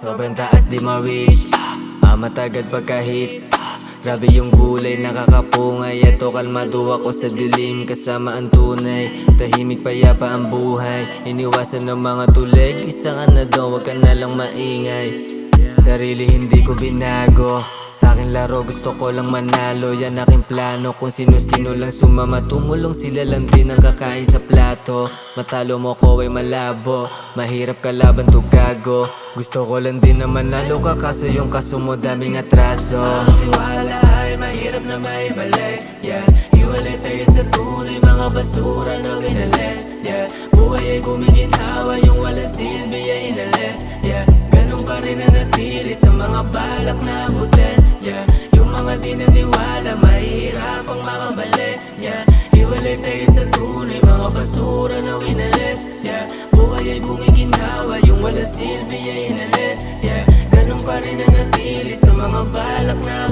Sobrang taas di ma-reach. Ah, Matagad pagka-hits ah, Grabe yung gulay, nakakapungay Ito kalmado ako sa dilim Kasama ang tunay. Tahimik payapa ang buhay. Iniwasan ng mga tulig Isa ka na daw, wag ka na lang maingay. Sarili hindi ko binago sa akin laro gusto ko lang manalo. Yan aking plano. Kung sino-sino lang sumama Tumulong sila lang din ang kakain sa plato. Matalo mo ko ay malabo. Mahirap kalaban to gago. Gusto ko lang din na manalo ka Kaso yung kaso mo daming atraso. Ang tiwala ay mahirap na maibalik Yeah, iwalay tayo sa tunay Mga basura na winalis Yeah, buhay ay gumiginhawa Yung wala silbi ay inalis Yeah, ganun pa rin ang natili Sa mga balak na yung mga di naniwala Mahirapang makabalik Yeah, iwalay tayo sa tunay Mga basura na winalis Yeah, buhay ay bumiginhawa Yung wala silbi ay inalis Yeah, ganun pa rin ang natili Sa mga balak na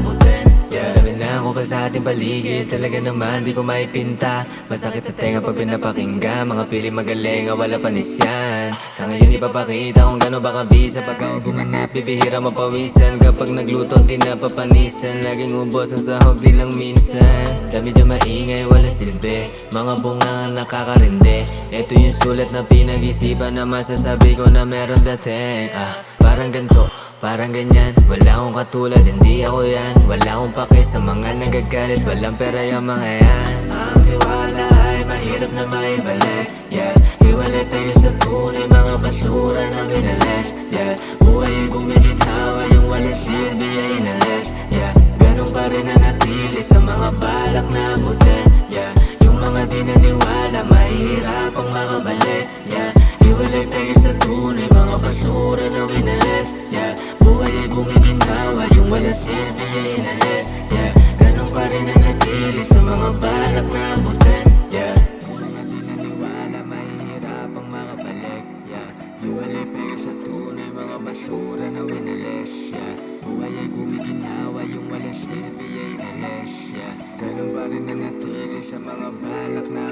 pa sa ating paligid. Talaga naman di ko maipinta. Masakit sa tenga pag pinapakinggan. Mga pili magaling, wala panis yan Sa ngayon ipapakita kung gano'n ba kabisa. Pag ako gumanap, bibihira mapawisan. Kapag nagluto, di napapanisan. Laging ubos ang sahog, di lang minsan. Dami na maingay, wala silbi. Mga bunga nakakarindi. Ito yung sulat na pinag-isipan Na masasabi ko na meron dating. Ah, parang ganto Parang ganyan, wala akong katulad, hindi ako yan akong pake sa mga nagagalit, walang pera yung mga yan. Ang tiwala ay mahirap na maibalik Yeah, iwalay tayo sa tunay, mga basura na binalis Yeah, buhay ay gumiginhawa, yung wala silbi ay inalis Yeah, ganun pa rin ang natili sa mga balak na abutin Yeah, yung mga di naniwala, mahirap ang makabalik Yeah, iwalay tayo sa tunay, mga basura na binalis Yeah, buhay ay gumiginhawa, yung wala silbi ay inalis Yeah, ganun pa rin ang natili sa mga balak na abutin Yeah, mga di naniwala, mahirap ang makabalik Yeah, iwalay tayo sa tunay, mga basura na winalis Yeah, buhay ay gumiginhawa, yung wala silbi ay inalis Yeah, ganun pa rin ang natili sa mga balak na